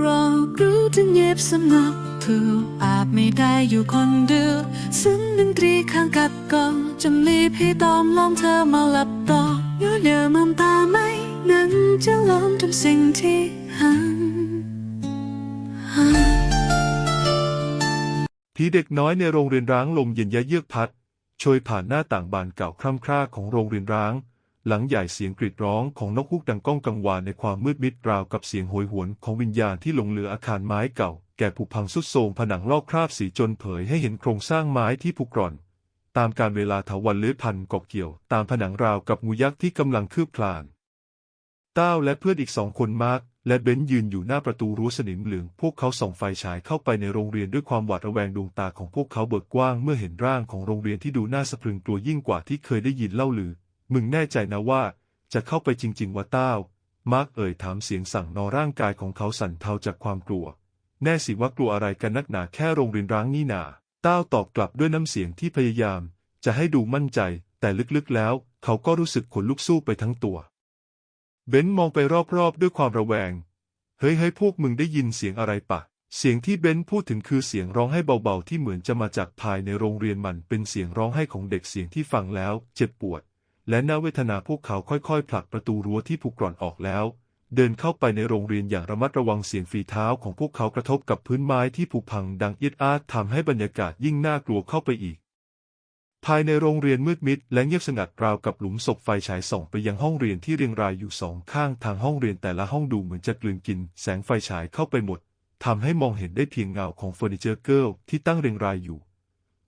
เรารู้ถึงเย็บสำนักถูกอาจไม่ได้อยู่คนเดียวซึ่งดนตรีข้างกัดกองจำลีพี่ตอมลองเธอมาหลับต่อเยอะเยอมองตาไหมนั้นจะลองทำสิ่งที่หันหันผีเด็กน้อยในโรงเรียนร้างลมเย็นยะเยือกพัด โชยผ่านหน้าต่างบานเก่าคร่ำคร่าของโรงเรียนร้าง หลังใหญ่เสียงกรีดร้องของนกฮูกดังก้องกังวานในความมืดมิดราวกับเสียงโหยหวนของวิญญาณที่หลงเหลืออาคารไม้เก่า แก่ผุพังสุดโทรมผนังลอกคราบสีจนเผยให้เห็นโครงสร้างไม้ที่ผุกร่อน ตามการเวลาถาวันเลื้อยพันกาะเกี่ยว ตามผนังราวกับงูยักษ์ที่กำลังคืบคลานต้าวและเพื่อนอีกสองคนมาร์กและเบนยืนอยู่หน้าประตูรั้วสนิมเหลือง พวกเขาส่องไฟฉายเข้าไปในโรงเรียนด้วยความหวาดระแวงดวงตาของพวกเขาเบิกกว้างเมื่อเห็นร่างของโรงเรียนที่ดูน่าสะพรึงกลัวยิ่งกว่าที่เคยได้ยินเล่าลือ มึงแน่ใจนะว่า จะเข้าไปจริง ๆว่าต้าวมาร์กเอ่ยถามเสียงสั่งนอร่างกายของเขาสั่นเทาจากความกลัว แน่สิว่ากลัวอะไรกันนักหนาแค่โรงเรียนร้างนี่นาต้าวตอบกลับด้วยน้ำเสียงที่พยายาม จะให้ดูมั่นใจ แต่ลึกๆแล้ว เขาก็รู้สึกขนลุกสู้ไปทั้งตัว เบนมองไปรอบๆด้วยความระแวง เฮ้ยเฮ้ยพวกมึงได้ยินเสียงอะไรปะ เสียงที่เบนพูดถึงคือเสียงร้องไห้เบาๆที่เหมือนจะมาจากภายในโรงเรียนมันเป็นเสียงร้องไห้ของเด็กเสียงที่ฟังแล้ว เจ็บปวด และน่าเวทนาพวกเขาค่อยๆ ผลักประตูรั้วที่ผุกร่อนออกแล้ว เดินเข้าไปในโรงเรียนอย่างระมัดระวังเสียงฝีเท้าของพวกเขากระทบกับพื้นไม้ที่ผุพังดังเอียดอาดทำให้บรรยากาศยิ่งน่ากลัวเข้าไปอีก ภายในโรงเรียนมืดมิดและเงียบสงัดราวกับหลุมศพไฟฉายส่องไปยังห้องเรียนที่เรียงรายอยู่สองข้างทางห้องเรียนแต่ละห้องดูเหมือนจะกลืนกิน แสงไฟฉายเข้าไปหมดทำให้มองเห็นได้เพียงเงาของเฟอร์นิเจอร์เกิลที่ตั้งเรียงรายอยู่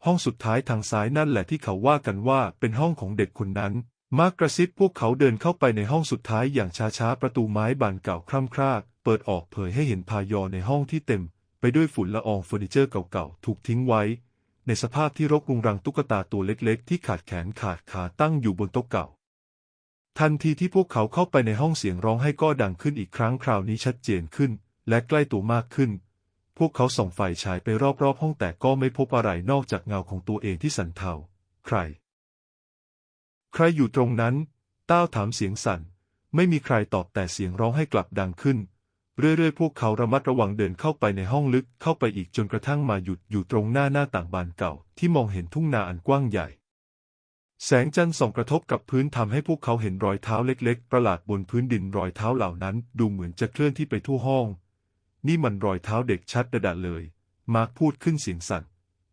ห้องสุดท้ายทางซ้ายนั่นแหละที่เขาว่ากันว่าเป็นห้องของเด็กคนนั้น มาร์กกระซิบพวกเขาเดินเข้าไปในห้องสุดท้ายอย่างช้าๆ ประตูไม้บานเก่าคร่ำคร่าเปิดออกเผยให้เห็นพายอในห้องที่เต็ม ไปด้วยฝุ่นละอองเฟอร์นิเจอร์เก่าๆ ถูกทิ้งไว้ ในสภาพที่รกรุงรังตุ๊กตาตัวเล็กๆ ที่ขาดแขนขาดขาตั้งอยู่บนโต๊ะเก่า ทันทีที่พวกเขาเข้าไปในห้องเสียงร้องให้ก็ดังขึ้นอีกครั้งคราวนี้ชัดเจนขึ้น และใกล้ตัวมากขึ้น พวกเขาส่องไฟฉายไปรอบๆห้องแต่ก็ไม่พบอะไรนอกจากเงาของตัวเองที่สั่นเทา ใคร ใครอยู่ตรงนั้น ต้าวถามเสียงสั่น ไม่มีใครตอบแต่เสียงร้องให้กลับดังขึ้น เรื่อยๆ พวกเขาระมัดระวังเดินเข้าไปในห้องลึกเข้าไปอีกจนกระทั่งมาหยุดอยู่ตรงหน้าหน้าต่างบานเก่า ที่มองเห็นทุ่งนาอันกว้างใหญ่ แสงจันทร์ส่องกระทบกับพื้นทำให้พวกเขาเห็นรอยเท้าเล็ก ๆ ประหลาดบนพื้นดินรอยเท้าเหล่านั้น ดูเหมือนจะเคลื่อนที่ไปทั่วห้อง นี่มันรอยเท้าเด็กชัดระดะเลย มาร์คพูดขึ้นเสียงสั่น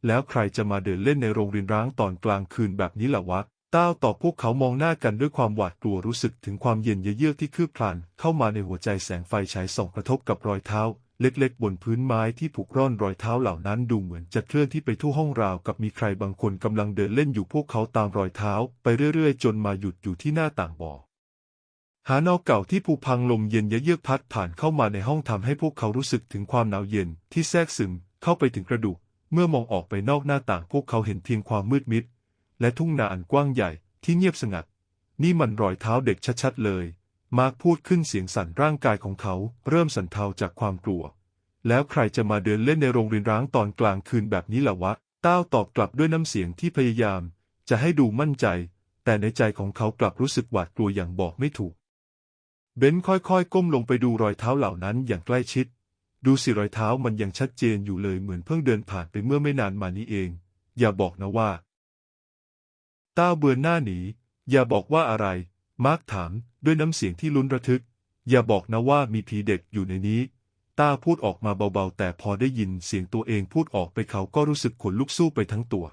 แล้วใครจะมาเดินเล่นในโรงเรียนร้างตอนกลางคืนแบบนี้ล่ะวะต้าวตอบพวกเขามองหน้ากันด้วยความหวาดกลัวรู้สึกถึงความเย็นเยือกที่คืบคลานเข้ามาในหัวใจแสงไฟฉายส่องกระทบกับรอยเท้า เล็กๆ บนพื้นไม้ที่ผูกร่อนรอยเท้าเหล่านั้นดูเหมือนจะเคลื่อนที่ไปทั่วห้องราวกับมีใครบางคนกำลังเดินเล่นอยู่พวกเขาตามรอยเท้า ไปเรื่อยๆ จนมาหยุดอยู่ที่หน้าต่างบ่อ หานอกเก่าที่ผูพังลมเย็นเยือกพัดผ่านเข้ามาในห้องทำให้พวกเขารู้สึกถึงความหนาวเย็นที่แทรกซึมเข้าไปถึงกระดูก เมื่อมองออกไปนอกหน้าต่างพวกเขาเห็นเพียงความมืดมิด และทุ่งนาอันกว้างใหญ่ที่เงียบสงัด นี่มันรอยเท้าเด็กชัดๆเลย มาร์คพูดขึ้นเสียงสั่นร่างกายของเขาเริ่มสั่นเทาจากความกลัว แล้วใครจะมาเดินเล่นในโรงเรียนร้างตอนกลางคืนแบบนี้ล่ะวะต้าวตอบกลับด้วยน้ำเสียงที่พยายาม จะให้ดูมั่นใจ แต่ในใจของเขากลับรู้สึกหวาดกลัวอย่างบอกไม่ถูก เบนค่อยๆ ก้มลงไปดูรอยเท้าเหล่านั้นอย่างใกล้ชิด ดูสิรอยเท้ามันยังชัดเจนอยู่เลยเหมือนเพิ่งเดินผ่านไปเมื่อไม่นานมานี้เอง อย่าบอกนะว่าต้าเบือนหน้าหนี อย่าบอกว่าอะไร มาร์คถามด้วยน้ำเสียงที่ลุ้นระทึก อย่าบอกนะว่ามีผีเด็กอยู่ในนี้ต้าพูดออกมาเบาๆ แต่พอได้ยินเสียงตัวเองพูดออกไปเขาก็รู้สึกขนลุกสู้ไปทั้งตัว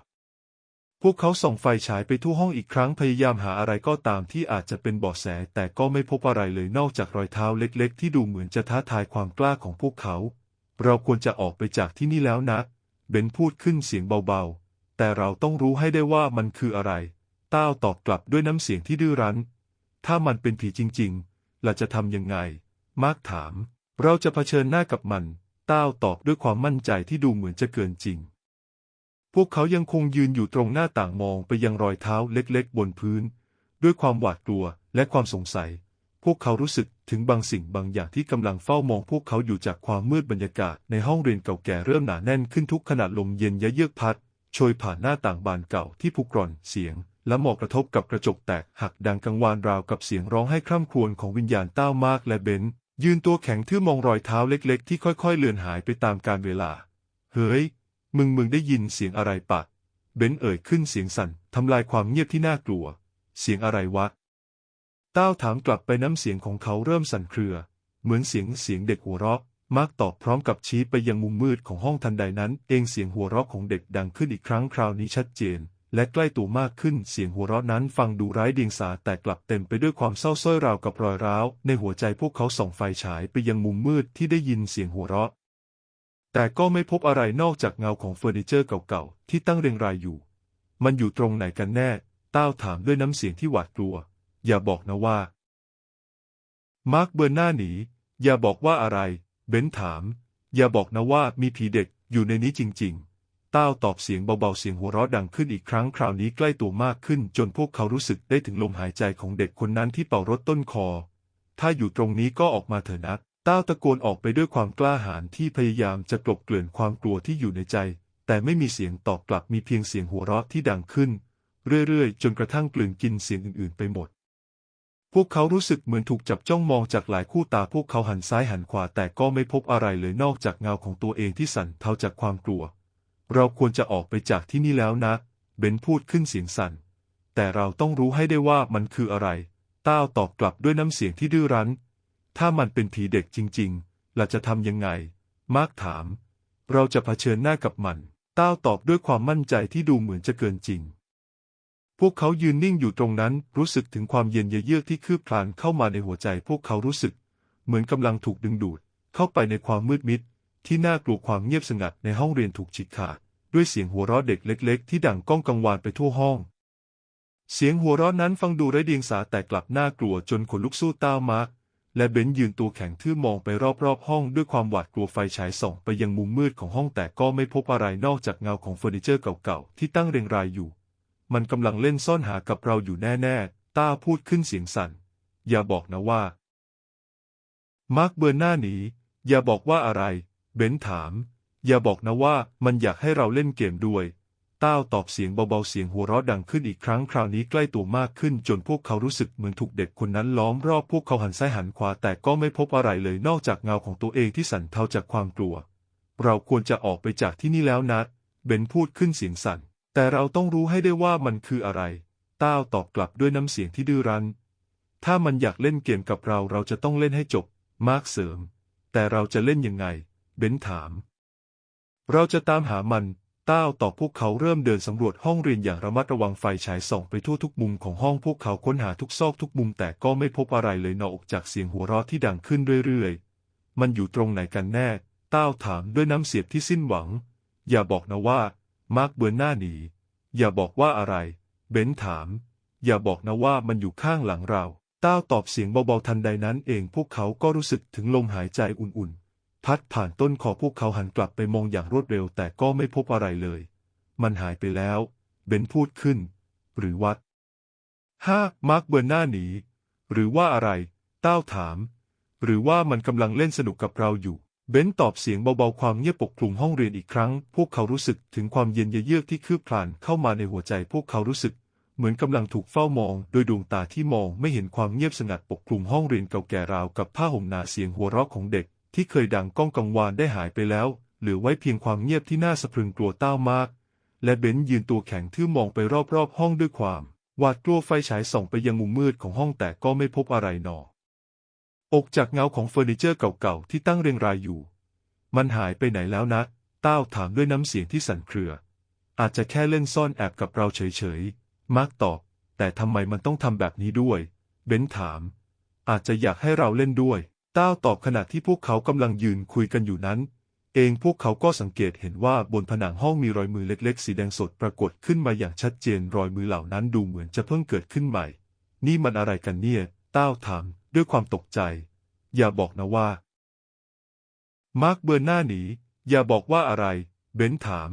พวกเขาส่องไฟฉายไปทั่วห้องอีกครั้งพยายามหาอะไรก็ตามที่อาจจะเป็นเบาะแส แต่ก็ไม่พบอะไรเลยนอกจากรอยเท้าเล็ก ๆ ที่ดูเหมือนจะท้าทายความกล้าของพวกเขา เราควรจะออกไปจากที่นี่แล้วนะ เบนพูดขึ้นเสียงเบาๆ แต่เราต้องรู้ให้ได้ว่ามันคืออะไร ต้าวตอบกลับด้วยน้ำเสียงที่ดื้อรั้น ถ้ามันเป็นผีจริงๆเราจะทำยังไง มาร์คถาม เราจะเผชิญหน้ากับมัน ต้าวตอบด้วยความมั่นใจที่ดูเหมือนจะเกินจริง พวกเขายังคงยืนอยู่ตรงหน้าต่างมองไปยังรอยเท้าเล็กๆ บนพื้น ด้วยความหวาดกลัวและความสงสัย พวกเขารู้สึกถึงบางสิ่งบางอย่างที่กำลังเฝ้ามองพวกเขาอยู่จากความมืดบรรยากาศในห้องเรียนเก่าแก่เริ่มหนาแน่นขึ้นทุกขณะลมเย็นยะเยือกพัดโชยผ่านหน้าต่างบานเก่าที่ผุกร่อนเสียง และหมอกกระทบกับกระจกแตกหักดังกังวานราวกับเสียงร้องไห้คร่ำครวญของวิญญาณเต้ามากและเบนยืนตัวแข็งทื่อมองรอยเท้าเล็กๆ ที่ค่อยๆ เลือนหายไปตามกาลเวลา เฮ้ย มึงมึงได้ยินเสียงอะไรปะ เบนเอ่ยขึ้นเสียงสั่นทำลายความเงียบที่น่ากลัว เสียงอะไรวะ ต้าวถามกลับไปน้ำเสียงของเขาเริ่มสั่นเครือ เหมือนเสียงเสียงเด็กหัวเราะ มาร์กตอบพร้อมกับชี้ไปยังมุมมืดของห้องทันใดนั้น เองเสียงหัวเราะของเด็กดังขึ้นอีกครั้งคราวนี้ชัดเจน และใกล้ตัวมากขึ้นเสียงหัวเราะนั้นฟังดูไร้เดียงสาแต่กลับเต็มไปด้วยความเศร้าส้อยราวกับรอยร้าว ในหัวใจพวกเขาส่องไฟฉายไปยังมุมมืดที่ได้ยินเสียงหัวเราะ แต่ก็ไม่พบอะไรนอกจากเงาของเฟอร์นิเจอร์เก่าๆ ที่ตั้งเรียงรายอยู่ มันอยู่ตรงไหนกันแน่ ต้าวถามด้วยน้ำเสียงที่หวาดกลัว อย่าบอกนะว่า มาร์คเบิร์นหน้าหนี อย่าบอกว่าอะไร เบนถาม อย่าบอกนะว่ามีผีเด็กอยู่ในนี้จริง ๆ ต้าวตอบเสียงเบาๆ เสียงหัวเราะดังขึ้นอีกครั้งคราวนี้ใกล้ตัวมากขึ้น จนพวกเขารู้สึกได้ถึงลมหายใจของเด็กคนนั้นที่เป่ารถต้นคอ ถ้าอยู่ตรงนี้ก็ออกมาเถอะนะ ต้าตะโกนออกไปด้วยความกล้าหาญที่พยายามจะกลบเกลื่อนความกลัวที่อยู่ในใจ แต่ไม่มีเสียงตอบกลับมีเพียงเสียงหัวเราะที่ดังขึ้น เรื่อยๆ จนกระทั่งกลืนกินเสียงอื่นๆ ไปหมด พวกเขารู้สึกเหมือนถูกจับจ้องมองจากหลายคู่ตาพวกเขาหันซ้ายหันขวาแต่ก็ไม่พบอะไรเลยนอกจากเงาของตัวเองที่สั่นเทาจากความกลัว เราควรจะออกไปจากที่นี่แล้วนะเบนพูดขึ้นเสียงสั่น แต่เราต้องรู้ให้ได้ว่ามันคืออะไร ต้าวตอบกลับด้วยน้ำเสียงที่ดื้อรั้น ถ้ามันเป็นผีเด็กจริงๆเราจะทำยังไง มาร์กถาม เราจะเผชิญหน้ากับมัน ต้าวตอบด้วยความมั่นใจที่ดูเหมือนจะเกินจริง พวกเขายืนนิ่งอยู่ตรงนั้นรู้สึกถึงความเย็นเยือกที่คืบคลานเข้ามาในหัวใจ พวกเขารู้สึก เหมือนกำลังถูกดึงดูด เข้าไปในความมืดมิด ที่น่ากลัวความเงียบสงัดในห้องเรียนถูกฉีกขาดด้วยเสียงหัวเราะเด็กเล็ก ๆ ที่ดังก้องกังวานไปทั่วห้อง เสียงหัวเราะนั้นฟังดูไร้เดียงสาแต่กลับน่ากลัวจนขนลุกสู้ต้าวมาร์ก และเบนยืนตัวแข็งทื่อมองไปรอบๆห้องด้วยความหวาดกลัวไฟฉายส่องไปยังมุมมืดของห้องแต่ก็ไม่พบอะไรนอกจากเงาของเฟอร์นิเจอร์เก่าๆที่ตั้งเรียงรายอยู่ มันกำลังเล่นซ่อนหากับเราอยู่แน่ๆต้าพูดขึ้นเสียงสั่น อย่าบอกนะว่า มาร์คเบิร์นหน้าหนีอย่าบอกว่าอะไร เบนถาม อย่าบอกนะว่ามันอยากให้เราเล่นเกมด้วย ต้าวตอบเสียงเบาๆเสียงหัวเราะดังขึ้นอีกครั้งคราวนี้ใกล้ตัวมากขึ้นจนพวกเขารู้สึกเหมือนถูกเด็กคนนั้นล้อมรอบพวกเขาหันซ้ายหันขวาแต่ก็ไม่พบอะไรเลยนอกจากเงาของตัวเองที่สั่นเทาจากความกลัว เราควรจะออกไปจากที่นี่แล้วนะเบนพูดขึ้นเสียงสั่น แต่เราต้องรู้ให้ได้ว่ามันคืออะไร ต้าวตอบกลับด้วยน้ำเสียงที่ดื้อรั้น ถ้ามันอยากเล่นเกมกับเราเราจะต้องเล่นให้จบ มาร์กเสริม แต่เราจะเล่นยังไง เบนถาม เราจะตามหามัน ต้าวตอบพวกเขาเริ่มเดินสำรวจห้องเรียนอย่างระมัดระวังไฟฉายส่องไปทั่วทุกมุมของห้องพวกเขาค้นหาทุกซอกทุกมุมแต่ก็ไม่พบอะไรเลยนอกจากเสียงหัวเราะที่ดังขึ้นเรื่อยๆ มันอยู่ตรงไหนกันแน่ ต้าวถามด้วยน้ำเสียงที่สิ้นหวัง อย่าบอกนะว่า มาร์กเบือนหน้าหนี อย่าบอกว่าอะไร เบนถาม อย่าบอกนะว่ามันอยู่ข้างหลังเรา ต้าวตอบเสียงเบาๆทันใดนั้นเองพวกเขาก็รู้สึกถึงลมหายใจอุ่นๆ พัดผ่านต้นคอพวกเขาหันกลับไปมองอย่างรวดเร็วแต่ก็ไม่พบอะไรเลย มันหายไปแล้ว เบนพูดขึ้น หรือว่าฮ่ามาร์กเบือนหน้าหนี หรือว่าอะไรต้าวถาม หรือว่ามันกำลังเล่นสนุกกับเราอยู่ เบนตอบเสียงเบาๆความเงียบปกคลุมห้องเรียนอีกครั้ง พวกเขารู้สึกถึงความเย็นเยือกที่คืบคลานเข้ามาในหัวใจ พวกเขารู้สึก เหมือนกำลังถูกเฝ้ามองโดยดวงตาที่มองไม่เห็นความเงียบสงัดปกคลุมห้องเรียนเก่าแก่ราวกับผ้าห่มหนาเสียงหัวเราะของเด็ก ที่เคยดังก้องกังวานได้หายไปแล้ว เหลือไว้เพียงความเงียบที่น่าสะพรึงกลัวต้ามาก และเบนยืนตัวแข็งทื่อมองไปรอบๆห้องด้วยความหวาดกลัวไฟฉายส่องไปยังมุมมืดของห้องแต่ก็ไม่พบอะไรหนอ อกจากเงาของเฟอร์นิเจอร์เก่าๆที่ตั้งเรียงรายอยู่ มันหายไปไหนแล้วนะ ต้าวถามด้วยน้ำเสียงที่สั่นเครือ อาจจะแค่เล่นซ่อนแอบกับเราเฉยๆ มาร์กตอบ แต่ทำไมมันต้องทำแบบนี้ด้วย เบนถาม อาจจะอยากให้เราเล่นด้วย ต้าตอบขณะที่พวกเขากำลังยืนคุยกันอยู่นั้น เองพวกเขาก็สังเกตเห็นว่าบนผนังห้องมีรอยมือเล็กๆ สีแดงสดปรากฏขึ้นมาอย่างชัดเจนรอยมือเหล่านั้นดูเหมือนจะเพิ่งเกิดขึ้นใหม่ นี่มันอะไรกันเนี่ยต้าถามด้วยความตกใจ อย่าบอกนะว่า มาร์กเบิร์นหน้าหนีอย่าบอกว่าอะไร เบนถาม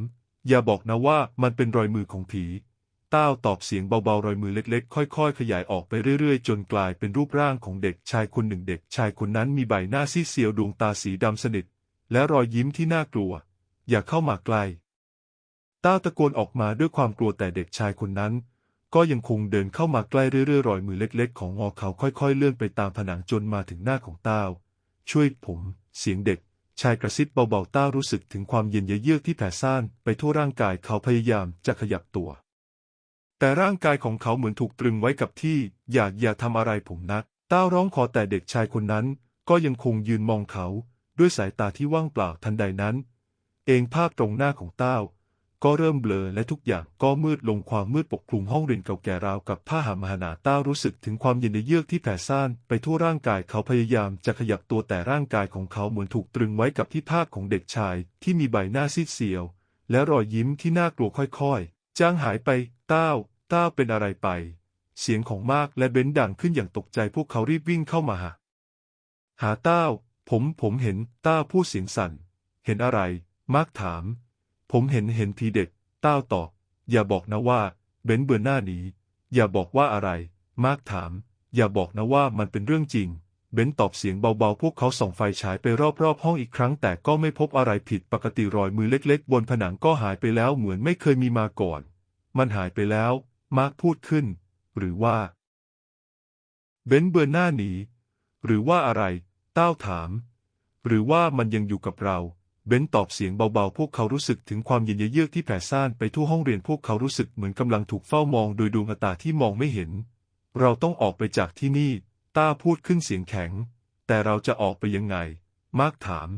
อย่าบอกนะว่ามันเป็นรอยมือของผี ต้าวตอบเสียงเบาๆ รอยมือเล็กๆ ค่อย ๆ ขยายออกไปเรื่อยๆ จนกลายเป็นรูปร่างของเด็กชายคนหนึ่งเด็กชายคนนั้นมีใบหน้าซีดเซียวดวงตาสีดำสนิท และรอยยิ้มที่น่ากลัว อย่าเข้ามาใกล้ต้าตะโกนออกมาด้วยความกลัวแต่เด็กชายคนนั้น ก็ยังคงเดินเข้ามาใกล้เรื่อยๆ รอยมือเล็ก ๆ ของงอเขาค่อย ๆ เลื่อนไปตามผนังจนมาถึงหน้าของต้าช่วยผม เสียงเด็กชายกระซิบเบาๆต้ารู้สึกถึงความเย็นเยือกที่แผ่ซ่านไปทั่วร่างกายเขาพยายามจะขยับตัว แต่ร่างกายของเขาเหมือนถูกตรึงไว้กับที่ อย่าอย่าทำอะไรผมนะต้าร้องขอแต่เด็กชายคนนั้น ก็ยังคงยืนมองเขา ด้วยสายตาที่ว่างเปล่าทันใดนั้น เองภาพตรงหน้าของต้าก็เริ่มเบลอและทุกอย่างก็มืดลงความมืดปกคลุมห้องเรียนเก่าแก่ราวกับผ้าห่มมหนาต้ารู้สึกถึงความเย็นเยือกที่แผ่ซ่านไปทั่วร่างกายเขาพยายามจะขยับตัวแต่ร่างกายของเขาเหมือนถูกตรึงไว้กับที่ภาพของเด็กชายที่มีใบหน้าซีดเซียว และรอยยิ้มที่น่ากลัวค่อยๆ จางหายไป ต้าวต้าวเป็นอะไรไป เสียงของมากและเบนดังขึ้นอย่างตกใจพวกเขารีบวิ่งเข้ามาหาหาต้าวผมผมเห็นต้าวพูดเสียงสั่น เห็นอะไร มากถาม ผมเห็นเห็นทีเด็กต้าวตอบอย่าบอกนะว่า เบนเบือนหน้าหนีอย่าบอกว่าอะไร มากถาม อย่าบอกนะว่ามันเป็นเรื่องจริงเบนตอบเสียงเบาๆ พวกเขาส่องไฟฉายไปรอบๆ ห้องอีกครั้ง แต่ก็ไม่พบอะไรผิดปกติรอยมือเล็กๆ บนผนังก็หายไปแล้วเหมือนไม่เคยมีมาก่อน มันหายไปแล้ว มาร์คพูดขึ้น หรือว่า เบนเบือนหน้าหนี หรือว่าอะไรต้าถาม หรือว่ามันยังอยู่กับเรา เบนตอบเสียงเบาๆ พวกเขารู้สึกถึงความเย็นเยือกที่แผ่ซ่านไปทั่วห้องเรียนพวกเขารู้สึกเหมือนกำลังถูกเฝ้ามองโดยดวงตาที่มองไม่เห็น เราต้องออกไปจากที่นี่ ต้าพูดขึ้นเสียงแข็ง แต่เราจะออกไปยังไง มาร์กถาม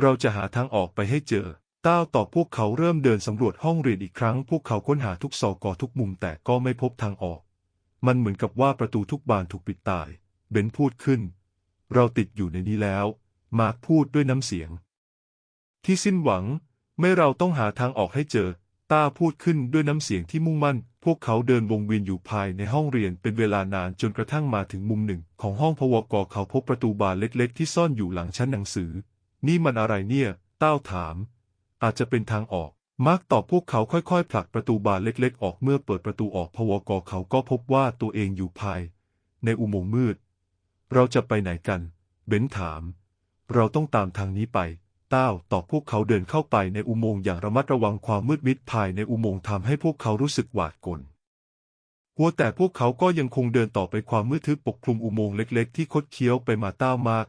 เราจะหาทางออกไปให้เจอ ต้าตอบพวกเขาเริ่มเดินสำรวจห้องเรียนอีกครั้ง พวกเขาค้นหาทุกซอกกอทุกมุมแต่ก็ไม่พบทางออก มันเหมือนกับว่าประตูทุกบานถูกปิดตาย เบนพูดขึ้น เราติดอยู่ในนี้แล้ว มาร์คพูดด้วยน้ำเสียง ที่สิ้นหวัง ไม่เราต้องหาทางออกให้เจอ ต้าพูดขึ้นด้วยน้ำเสียงที่มุ่งมั่น พวกเขาเดินวงเวียนอยู่ภายในห้องเรียนเป็นเวลานานจนกระทั่งมาถึงมุมหนึ่ง ของห้องพวกเขาพบประตูบานเล็ก ๆ ที่ซ่อนอยู่หลังชั้นหนังสือ นี่มันอะไรเนี่ย ต้าถาม อาจจะเป็นทางออก มาร์กตอบพวกเขาค่อยๆ ผลักประตูบานเล็กๆ ออกเมื่อเปิดประตูออกพวกเขาก็พบว่าตัวเองอยู่ภาย ในอุโมงค์มืด เราจะไปไหนกัน เบนถาม เราต้องตามทางนี้ไป ต้าวตอบพวกเขาเดินเข้าไปในอุโมงค์อย่างระมัดระวังความมืดมิดภายในอุโมงค์ทำให้พวกเขารู้สึกหวาดกลัวหัวแต่พวกเขาก็ยังคงเดินต่อไปความมืดทึบปกคลุมอุโมงค์เล็ก ๆ ที่คดเคี้ยวไปมาต้าวมาก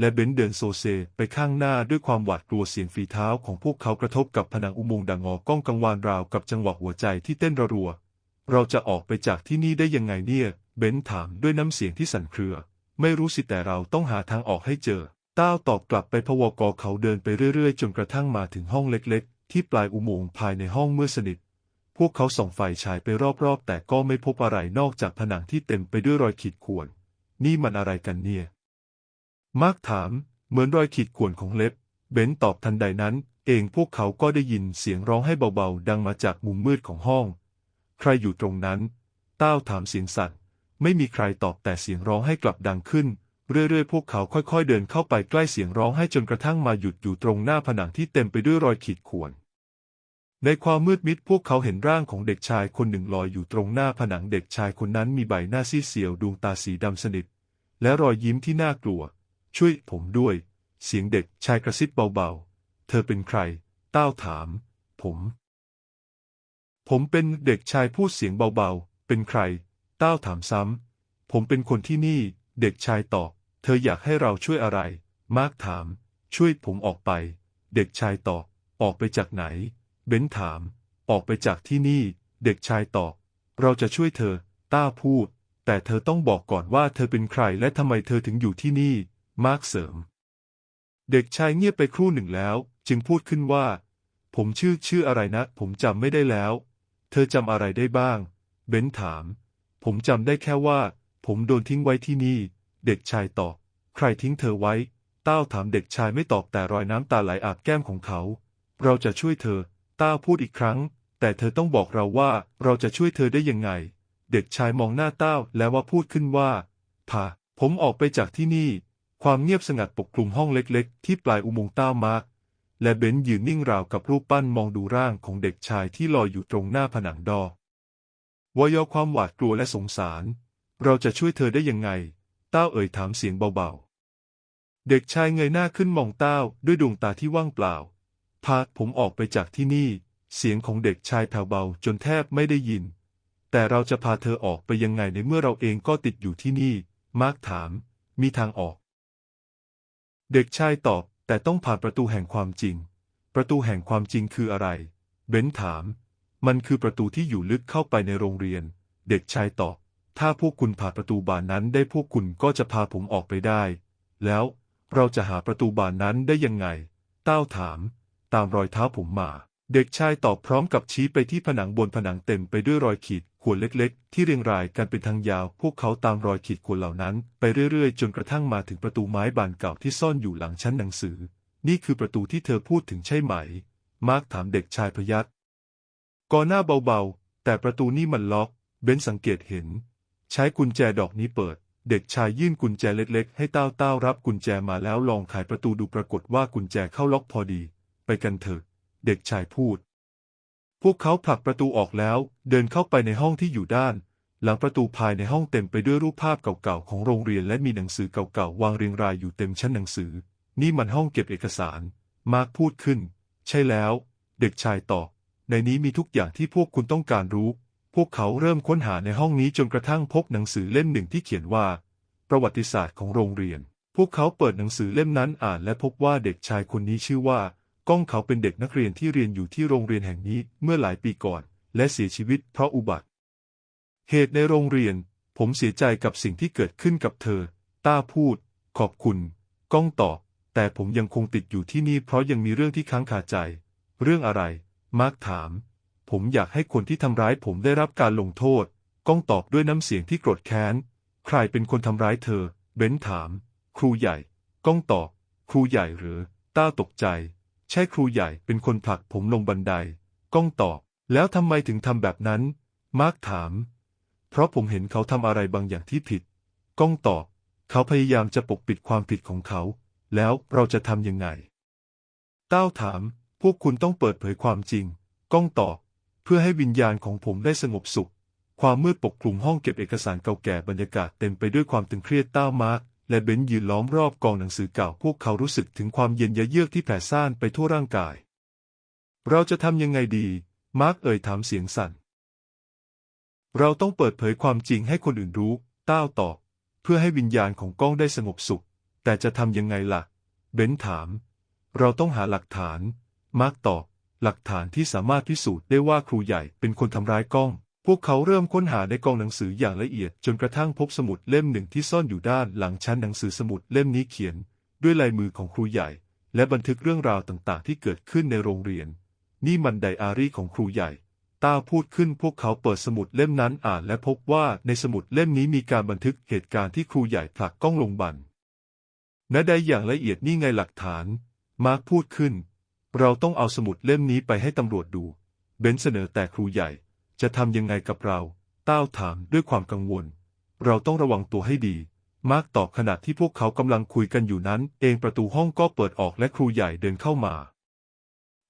และเบนเดินโซเซไปข้างหน้าด้วยความหวาดกลัวเสียงฝีเท้าของพวกเขากระทบกับผนังอุโมงค์ดังงอก้องกังวานราวกับจังหวะหัวใจที่เต้นรัว เราจะออกไปจากที่นี่ได้ยังไงเนี่ย เบนถามด้วยน้ำเสียงที่สั่นเครือ ไม่รู้สิแต่เราต้องหาทางออกให้เจอ ต้าวตอบกลับไปพวกเขาเดินไปเรื่อยๆ จนกระทั่งมาถึงห้องเล็กๆ ที่ปลายอุโมงค์ภายในห้องเมืดสนิท พวกเขาส่องไฟฉายไปรอบๆ แต่ก็ไม่พบอะไรนอกจากผนังที่เต็มไปด้วยรอยขีดข่วน นี่มันอะไรกันเนี่ย มาร์กถาม เหมือนรอยขีดข่วนของเล็บ เบนตอบทันใดนั้น เองพวกเขาก็ได้ยินเสียงร้องให้เบาๆ ดังมาจากมุมมืดของห้อง ใครอยู่ตรงนั้น ต้าวถามเสียงสั่น ไม่มีใครตอบแต่เสียงร้องให้กลับดังขึ้น เรื่อยๆ พวกเขาค่อยๆ เดินเข้าไปใกล้เสียงร้องให้จนกระทั่งมาหยุดอยู่ตรงหน้าผนังที่เต็มไปด้วยรอยขีดข่วน ในความมืดมิดพวกเขาเห็นร่างของเด็กชายคนหนึ่งลอยอยู่ตรงหน้าผนังเด็กชายคนนั้นมีใบหน้าซีดเซียวดวงตาสีดำสนิท และรอยยิ้มที่น่ากลัว ช่วยผมด้วย เสียงเด็กชายกระซิบเบาๆ เธอเป็นใครต้าวถาม ผม ผมเป็นเด็กชายพูดเสียงเบาๆ เป็นใครต้าวถามซ้ำ ผมเป็นคนที่นี่ เด็กชายตอบ เธออยากให้เราช่วยอะไร มาร์กถาม ช่วยผมออกไป เด็กชายตอบ ออกไปจากไหน เบนถาม ออกไปจากที่นี่ เด็กชายตอบ เราจะช่วยเธอ ต้าพูด แต่เธอต้องบอกก่อนว่าเธอเป็นใครและทำไมเธอถึงอยู่ที่นี่ มาร์กเสริม เด็กชายเงียบไปครู่หนึ่งแล้ว จึงพูดขึ้นว่า ผมชื่อชื่ออะไรนะ ผมจำไม่ได้แล้ว เธอจำอะไรได้บ้าง เบนถาม ผมจำได้แค่ว่า ผมโดนทิ้งไว้ที่นี่ เด็กชายตอบ ใครทิ้งเธอไว้ ต้าวถามเด็กชายไม่ตอบแต่รอยน้ำตาไหลอาบแก้มของเขา เราจะช่วยเธอ ต้าพูดอีกครั้ง แต่เธอต้องบอกเราว่าเราจะช่วยเธอได้ยังไง เด็กชายมองหน้าต้าวแล้วว่าพูดขึ้นว่าพาผมออกไปจากที่นี่ ความเงียบสงัดปกคลุมห้องเล็กๆ ที่ปลายอุโมงค์ต้ามาร์กและเบนยืนนิ่งราวกับรูปปั้นมองดูร่างของเด็กชายที่ลอยอยู่ตรงหน้าผนังดอวายอความหวาดกลัวและสงสาร เราจะช่วยเธอได้ยังไงต้าเอ่ยถามเสียงเบาๆ เด็กชายเงยหน้าขึ้นมองต้าด้วยดวงตาที่ว่างเปล่า พาผมออกไปจากที่นี่ เสียงของเด็กชายแผ่วเบาจนแทบไม่ได้ยิน แต่เราจะพาเธอออกไปยังไงในเมื่อเราเองก็ติดอยู่ที่นี่ มาร์กถาม มีทางออก เด็กชายตอบ แต่ต้องผ่านประตูแห่งความจริง ประตูแห่งความจริงคืออะไร เบนถาม มันคือประตูที่อยู่ลึกเข้าไปในโรงเรียน เด็กชายตอบ ถ้าพวกคุณผ่านประตูบานนั้นได้พวกคุณก็จะพาผมออกไปได้ แล้วเราจะหาประตูบานนั้นได้ยังไง เต้าถาม ตามรอยเท้าผมมา เด็กชายตอบพร้อมกับชี้ไปที่ผนังบนผนังเต็มไปด้วยรอยขีด ขวนเล็กๆ ที่เรียงรายกันเป็นทางยาว พวกเขาตามรอยขีดข่วนเหล่านั้น ไปเรื่อยๆ จนกระทั่งมาถึงประตูไม้บานเก่าที่ซ่อนอยู่หลังชั้นหนังสือ นี่คือประตูที่เธอพูดถึงใช่ไหม มาร์กถามเด็กชายพยักก่อนหน้าเบาๆ แต่ประตูนี่มันล็อก เบนสังเกตเห็น ใช้กุญแจดอกนี้เปิด เด็กชายยื่นกุญแจเล็กๆ ให้เต้าเต้ารับกุญแจมาแล้วลองไขประตูดูปรากฏว่ากุญแจเข้าล็อกพอดี ไปกันเถอะ เด็กชายพูด พวกเขาผลักประตูออกแล้ว เดินเข้าไปในห้องที่อยู่ด้าน หลังประตูภายในห้องเต็มไปด้วยรูปภาพเก่าๆของโรงเรียนและมีหนังสือเก่าๆวางเรียงรายอยู่เต็มชั้นหนังสือ นี่มันห้องเก็บเอกสาร มาร์คพูดขึ้น ใช่แล้ว เด็กชายตอบในนี้มีทุกอย่างที่พวกคุณต้องการรู้ พวกเขาเริ่มค้นหาในห้องนี้จนกระทั่งพบหนังสือเล่มหนึ่งที่เขียนว่า ประวัติศาสตร์ของโรงเรียน พวกเขาเปิดหนังสือเล่มนั้นอ่านและพบว่าเด็กชายคนนี้ชื่อว่า ก้องเขาเป็นเด็กนักเรียนที่เรียนอยู่ที่โรงเรียนแห่งนี้เมื่อหลายปีก่อน และเสียชีวิตเพราะอุบัติ เหตุในโรงเรียน ผมเสียใจกับสิ่งที่เกิดขึ้นกับเธอ ต้าพูด ขอบคุณ ก้องตอบ แต่ผมยังคงติดอยู่ที่นี่เพราะยังมีเรื่องที่ค้างคาใจ เรื่องอะไร มาร์คถาม ผมอยากให้คนที่ทำร้ายผมได้รับการลงโทษ ก้องตอบด้วยน้ำเสียงที่โกรธแค้น ใครเป็นคนทำร้ายเธอ เบนถาม ครูใหญ่ ก้องตอบ ครูใหญ่หรือ ต้าตกใจ ใช่ครูใหญ่เป็นคนผลักผมลงบันได ก้องตอบ แล้วทำไมถึงทำแบบนั้น มาร์คถาม เพราะผมเห็นเขาทำอะไรบางอย่างที่ผิด ก้องตอบ เขาพยายามจะปกปิดความผิดของเขา แล้วเราจะทำยังไง เต้าถาม พวกคุณต้องเปิดเผยความจริง ก้องตอบ เพื่อให้วิญญาณของผมได้สงบสุข ความมืดปกคลุมห้องเก็บเอกสารเก่าแก่บรรยากาศเต็มไปด้วยความตึงเครียดเต้ามาร์ก และเบนยืนล้อมรอบกองหนังสือเก่าพวกเขารู้สึกถึงความเย็นยะเยือกที่แผ่ซ่านไปทั่วร่างกาย เราจะทำยังไงดี มาร์กเอ่ยถามเสียงสั่น เราต้องเปิดเผยความจริงให้คนอื่นรู้ ต้าวตอบ เพื่อให้วิญญาณของก้องได้สงบสุข แต่จะทำยังไงล่ะ เบนถาม เราต้องหาหลักฐาน มาร์กตอบ หลักฐานที่สามารถพิสูจน์ได้ว่าครูใหญ่เป็นคนทำร้ายก้อง พวกเขาเริ่มค้นหาในกองหนังสืออย่างละเอียดจนกระทั่งพบสมุดเล่มหนึ่งที่ซ่อนอยู่ด้านหลังชั้นหนังสือสมุดเล่มนี้เขียน ด้วยลายมือของครูใหญ่ และบันทึกเรื่องราวต่างๆ ที่เกิดขึ้นในโรงเรียน นี่มันไดอารี่ของครูใหญ่ตาพูดขึ้นพวกเขาเปิดสมุดเล่มนั้นอ่านและพบว่าในสมุดเล่มนี้มีการบันทึกเหตุการณ์ที่ครูใหญ่ผลักกล้องลงบันณได้อย่างละเอียดนี่ไงหลักฐาน มาร์คพูดขึ้น เราต้องเอาสมุดเล่มนี้ไปให้ตำรวจดู เบนเสนอแต่ครูใหญ่ จะทำยังไงกับเรา ต้าวถามด้วยความกังวล เราต้องระวังตัวให้ดี มาร์กตอบขณะที่พวกเขากำลังคุยกันอยู่นั้น เองประตูห้องก็เปิดออกและครูใหญ่เดินเข้ามา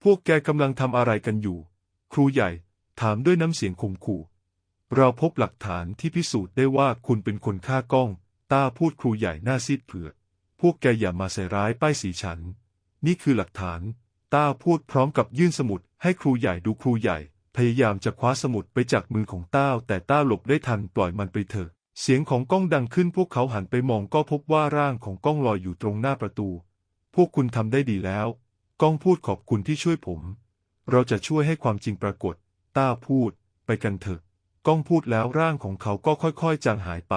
พวกแกกำลังทำอะไรกันอยู่ ครูใหญ่ถามด้วยน้ำเสียงข่มขู่ เราพบหลักฐานที่พิสูจน์ได้ว่าคุณเป็นคนฆ่าก้อง ต้าพูดครูใหญ่หน้าซีดเผือด พวกแกอย่ามาใส่ร้ายป้ายสีฉัน นี่คือหลักฐาน ต้าพูดพร้อมกับยื่นสมุดให้ครูใหญ่ดูครูใหญ่ พยายามจะคว้าสมุดไปจากมือของต้าแต่ต้าหลบได้ทันปล่อยมันไปเถอะ เสียงของก้องดังขึ้นพวกเขาหันไปมองก็พบว่าร่างของก้องลอยอยู่ตรงหน้าประตู พวกคุณทำได้ดีแล้ว ก้องพูดขอบคุณที่ช่วยผม เราจะช่วยให้ความจริงปรากฏ ต้าพูด ไปกันเถอะ ก้องพูดแล้วร่างของเขาก็ค่อยๆจางหายไป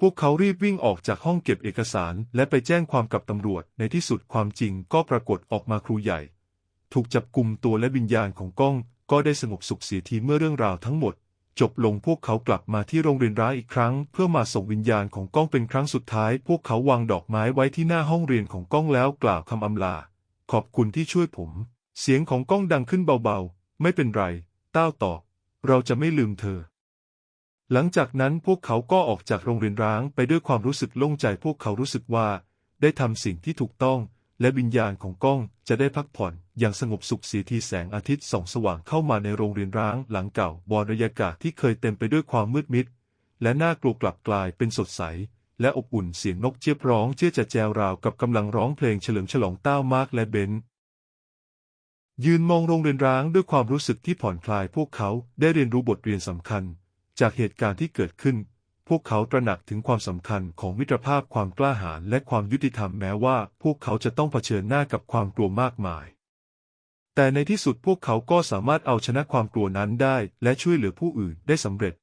พวกเขารีบวิ่งออกจากห้องเก็บเอกสาร และไปแจ้งความกับตำรวจ ในที่สุดความจริงก็ปรากฏออกมาครูใหญ่ ถูกจับกลุ่มตัวและวิญญาณของก้อง ก็ได้สงบสุขเสียทีเมื่อเรื่องราวทั้งหมด จบลงพวกเขากลับมาที่โรงเรียนร้างอีกครั้ง เพื่อมาส่งวิญญาณของก้องเป็นครั้งสุดท้าย พวกเขาวางดอกไม้ไว้ที่หน้าห้องเรียนของก้องแล้วกล่าวคำอำลา ขอบคุณที่ช่วยผม เสียงของก้องดังขึ้นเบาๆ ไม่เป็นไร ต้าวตอบเราจะไม่ลืมเธอ หลังจากนั้นพวกเขาก็ออกจากโรงเรียนร้างไปด้วยความรู้สึกโล่งใจพวกเขารู้สึกว่า ได้ทำสิ่งที่ถูกต้อง และวิญญาณของก้องจะได้พักผ่อนอย่างสงบสุขเสียทีแสงอาทิตย์ส่องสว่างเข้ามาในโรงเรียนร้างหลังเก่าบรรยากาศที่เคยเต็มไปด้วยความมืดมิด และน่ากลัวกลับกลายเป็นสดใส และอบอุ่นเสียงนกเจี๊ยบร้องเจี๊ยจะแจวราวกับกำลังร้องเพลงเฉลิมฉลองต้าวมากและเบนยืนมองโรงเรียนร้างด้วยความรู้สึกที่ผ่อนคลายพวกเขาได้เรียนรู้บทเรียนสำคัญ จากเหตุการณ์ที่เกิดขึ้น พวกเขาตระหนักถึงความสำคัญของมิตรภาพความกล้าหาญและความยุติธรรมแม้ว่าพวกเขาจะต้องเผชิญหน้ากับความกลัวมากมาย แต่ในที่สุดพวกเขาก็สามารถเอาชนะความกลัวนั้นได้ และช่วยเหลือผู้อื่นได้สำเร็จ